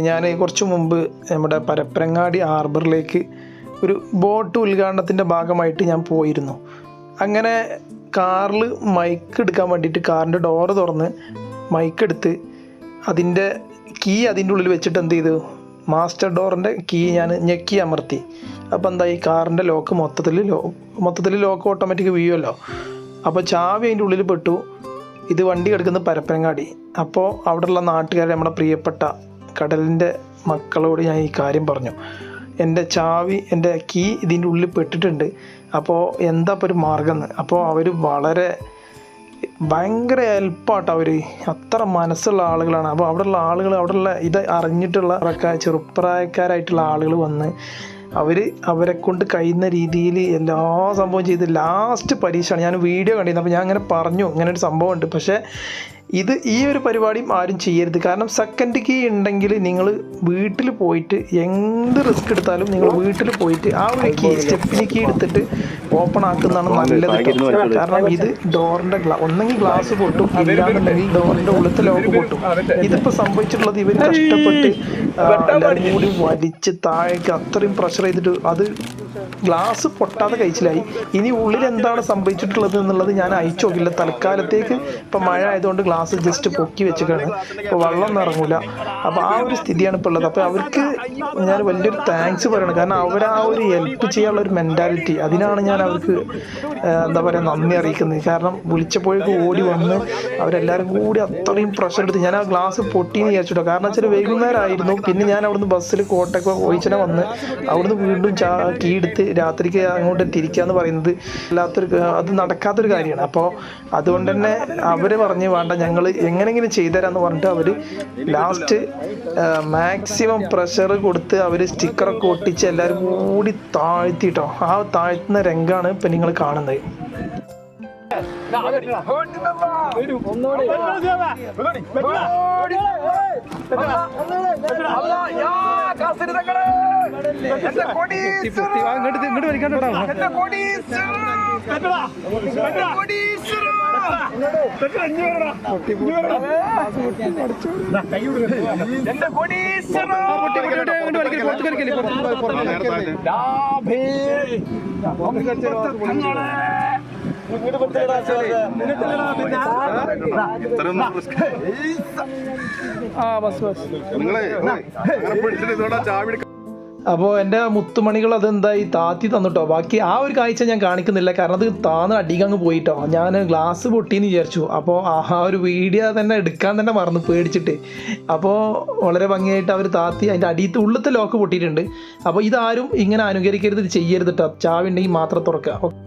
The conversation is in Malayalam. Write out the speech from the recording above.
ഞാൻ കുറച്ചു മുമ്പ് നമ്മുടെ പരപ്പരങ്ങാടി ഹാർബറിലേക്ക് ഒരു ബോട്ട് ഉദ്ഘാടനത്തിന്റെ ഭാഗമായിട്ട് ഞാൻ പോയിരുന്നു. അങ്ങനെ കാറിൽ മൈക്ക് എടുക്കാൻ വേണ്ടിയിട്ട് കാറിന്റെ ഡോറ് തുറന്ന് മൈക്ക് എടുത്ത് അതിന്റെ കീ അതിന്റെ ഉള്ളിൽ വെച്ചിട്ട് എന്ത് ചെയ്തു? മാസ്റ്റർ ഡോറിന്റെ കീ ഞാൻ ഞെക്കി അമർത്തി. അപ്പോൾ എന്താ ഈ കാറിന്റെ ലോക്ക് മൊത്തത്തിൽ ലോ മൊത്തത്തിൽ ലോക്ക് ഓട്ടോമാറ്റിക് വീഴുമല്ലോ അപ്പോൾ ചാവി അതിന്റെ ഉള്ളിൽ പെട്ടു. ഇത് വണ്ടി കിടക്കുന്നത് പരപ്പനങ്ങാടി. അപ്പോൾ അവിടെയുള്ള നാട്ടുകാർ നമ്മുടെ പ്രിയപ്പെട്ട കടലിന്റെ മക്കളോട് ഞാൻ ഈ കാര്യം പറഞ്ഞു. എന്റെ ചാവി എന്റെ കീ ഇതിന്റെ ഉള്ളിൽ പെട്ടിട്ടുണ്ട്. അപ്പോൾ എന്താ ഒരു മാർഗം എന്ന് അപ്പോൾ അവർ വളരെ ഭയങ്കര ഹെൽപ്പാട്ടോ അവർ അത്ര മനസ്സുള്ള ആളുകളാണ്. അപ്പോൾ അവിടെയുള്ള ആളുകൾ അവിടെയുള്ള ഇത് അറിഞ്ഞിട്ടുള്ള ചെറുപ്രായക്കാരായിട്ടുള്ള ആളുകൾ വന്ന് അവർ അവരെ കൊണ്ട് കഴിയുന്ന രീതിയിൽ എല്ലാ സംഭവം ചെയ്ത് ലാസ്റ്റ് പരീക്ഷയാണ്. ഞാൻ വീഡിയോ കണ്ടിരുന്നു അപ്പോൾ ഞാൻ അങ്ങനെ പറഞ്ഞു. ഇങ്ങനെ ഒരു സംഭവം ഉണ്ട് പക്ഷേ ഇത് ഈ ഒരു പരിപാടിയും ആരും ചെയ്യരുത്. കാരണം സെക്കൻഡ് കീ ഉണ്ടെങ്കിൽ നിങ്ങൾ വീട്ടിൽ പോയിട്ട് എന്ത് റിസ്ക് എടുത്താലും നിങ്ങൾ വീട്ടിൽ പോയിട്ട് ആ ഒരു കീ സ്റ്റെപ്പിന് കീ എടുത്തിട്ട് ഓപ്പൺ ആക്കുന്നതാണ് നല്ലത്. കാരണം ഇത് ഡോറിന്റെ ഗ്ലാ ഒന്നെങ്കിൽ ഗ്ലാസ് പൊട്ടും ഇല്ലാന്നുണ്ടെങ്കിൽ ഡോറിന്റെ ഉള്ളത്തെ ലോക്ക് പൊട്ടും. ഇതിപ്പോൾ സംഭവിച്ചിട്ടുള്ളത് ഇവർ കഷ്ടപ്പെട്ട് കൂടി വലിച്ച് താഴേക്ക് അത്രയും പ്രഷർ ചെയ്തിട്ട് അത് ഗ്ലാസ് പൊട്ടാതെ കഴിച്ചിലായി. ഇനി ഉള്ളിൽ എന്താണ് സംഭവിച്ചിട്ടുള്ളത് എന്നുള്ളത് ഞാൻ അയച്ചു നോക്കില്ല. തൽക്കാലത്തേക്ക് ഇപ്പം മഴ ആയതുകൊണ്ട് ഗ്ലാസ് ജസ്റ്റ് പൊക്കി വെച്ചിട്ടാണ് ഇപ്പോൾ വെള്ളം ഒന്നും ഇറങ്ങൂല. അപ്പോൾ ആ ഒരു സ്ഥിതിയാണ് ഇപ്പോൾ ഉള്ളത്. അപ്പോൾ അവർക്ക് ഞാൻ വലിയൊരു താങ്ക്സ് പറയണം. കാരണം അവർ ആ ഒരു ഹെൽപ്പ് ചെയ്യാനുള്ള ഒരു മെന്റാലിറ്റി അതിനാണ് ഞാൻ അവർക്ക് എന്താ പറയുക നന്ദി അറിയിക്കുന്നത്. കാരണം വിളിച്ചപ്പോഴേക്ക് ഓടി വന്ന് അവരെല്ലാവരും കൂടി അത്രയും പ്രഷർ എടുത്ത് ഞാൻ ആ ഗ്ലാസ് പൊട്ടിയെന്ന് വിചാരിച്ചിട്ടോ. കാരണം വെച്ചാൽ വൈകുന്നേരമായിരുന്നു. പിന്നെ ഞാൻ അവിടുന്ന് ബസ്സിൽ കോട്ടയ്ക്ക് ഒഴിച്ചനെ വന്ന് അവിടുന്ന് വീണ്ടും ചാ കീ എടുത്ത് രാത്രിക്ക് അങ്ങോട്ട് തിരിക്കുക എന്ന് പറയുന്നത് അല്ലാത്തൊരു അത് നടക്കാത്തൊരു കാര്യമാണ്. അപ്പോൾ അതുകൊണ്ട് തന്നെ അവർ പറഞ്ഞ് വേണ്ട ഞങ്ങൾ എങ്ങനെയെങ്കിലും ചെയ്തുതരാമെന്ന് പറഞ്ഞിട്ട് അവർ ലാസ്റ്റ് മാക്സിമം പ്രഷർ കൊടുത്ത് അവർ സ്റ്റിക്കറൊക്കെ ഒട്ടിച്ച് എല്ലാവരും കൂടി താഴ്ത്തിട്ടോ. ആ താഴ്ത്തുന്ന രംഗമാണ് ഇപ്പം നിങ്ങൾ കാണുന്നത്. ഇങ്ങോട്ട് വലിക്കാണ്ടോ ആ ബസ് ബസ്. നിങ്ങളെ അങ്ങനെ പിടിച്ചിട്ട് ഇതോടെ ചാവി എടുക്ക- അപ്പോൾ എന്റെ മുത്തുമണികൾ അതെന്തായി താത്തി തന്നിട്ടോ? ബാക്കി ആ ഒരു കാഴ്ച ഞാൻ കാണിക്കുന്നില്ല. കാരണം അത് താന്ന് അടിക്കങ്ങ് പോയിട്ടോ. ഞാൻ ഗ്ലാസ് പൊട്ടിയെന്ന് വിചാരിച്ചു. അപ്പോൾ ആ ഒരു വീഡിയോ തന്നെ എടുക്കാൻ തന്നെ മറന്നു പേടിച്ചിട്ട്. അപ്പോൾ വളരെ ഭംഗിയായിട്ട് അവർ താത്തി അതിന്റെ അടിയത്ത് ഉള്ളത്തെ ലോക്ക് പൊട്ടിയിട്ടുണ്ട്. അപ്പോൾ ഇതാരും ഇങ്ങനെ അനുകരിക്കരുത് ചെയ്യരുത് കേട്ടോ ചാവി ഉണ്ടെങ്കിൽ മാത്രം തുറക്കുക.